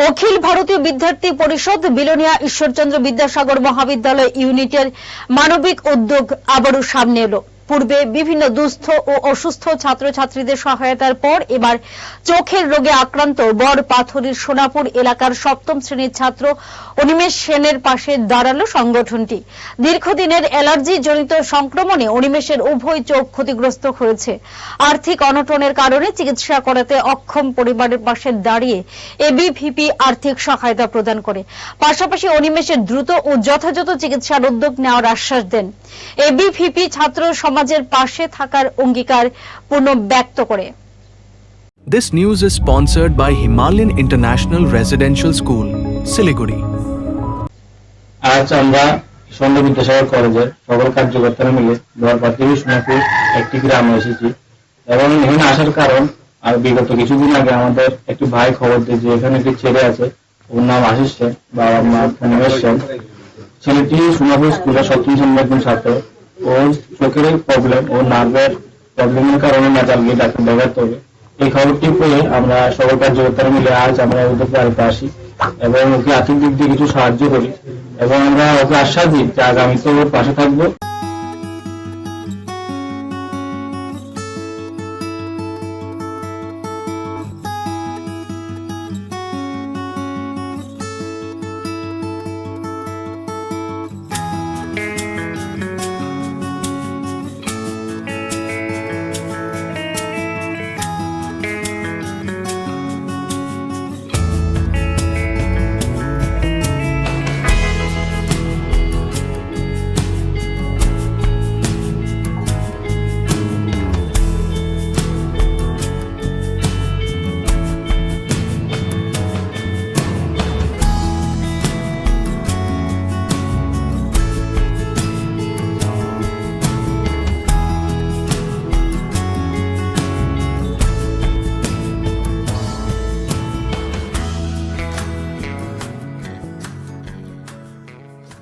অখিল ভারতীয় বিদ্যার্থী পরিষদ বিলোনিয়া ঈশ্বরচন্দ্র বিদ্যাসাগর মহাবিদ্যালয় ইউনিটের মানবিক উদ্যোগ আবারও সামনে এলো। পূর্বে বিভিন্ন দুস্থ ও অসুস্থ ছাত্রছাত্রীদের সহায়তার পর এবার চোখের রোগে আক্রান্ত বর পাথরের সোনাপুর এলাকার সপ্তম শ্রেণির ছাত্র অনিমেষ সেনের পাশে দাঁড়াল সংগঠনটি। দীর্ঘদিনের অ্যালার্জি জনিত সংক্রমণে অনিমেষের উভয় চোখ ক্ষতিগ্রস্ত হয়েছে। আর্থিক অনটনের কারণে চিকিৎসা করাতে অক্ষম পরিবারের পাশে দাঁড়িয়ে এবিভিপি আর্থিক সহায়তা প্রদান করে। পাশাপাশি অনিমেষের দ্রুত ও যথাযথ চিকিৎসার উদ্যোগ নেওয়ার আশ্বাস দেন। এবিভিপি ছাত্র সমাজের পাশে থাকার অঙ্গীকার পূর্ণ ব্যক্ত করে। This news is sponsored by Himalayan International Residential School, Siliguri. আজ আমরা সন্ধ্যা বিদ্যাসাগর কলেজের সকল কার্যকর্তারা মিলে দরপাতি সোনাপুর একটি গ্রামে এসেছি। এবং এখানে আসার কারণ আর বিগত কিছুদিন আগে আমাদের একটি ভাই খবর দিয়ে যে এখানে একটি ছেলে আছে ওর নাম আশিস সেন বাবার মা সেন। ছেলেটি সোনাপুর ক্রীড়া শ্রেণির একজন ছাত্র ওর চোখের প্রবলেম ও নার্ভের প্রবলেমের কারণে নাচাল গিয়ে ডাক্তার দেখাতে হবে এই খবরটি পেয়ে আমরা সকল কার্যকর্তারা মিলে আজ আমরা ওদের বাড়িতে আসি এবং ওকে আর্থিক দিক দিয়ে কিছু সাহায্য করি। এবং আমরা ওকে আশ্বাস দিই যে আগামীতে ওর পাশে থাকব।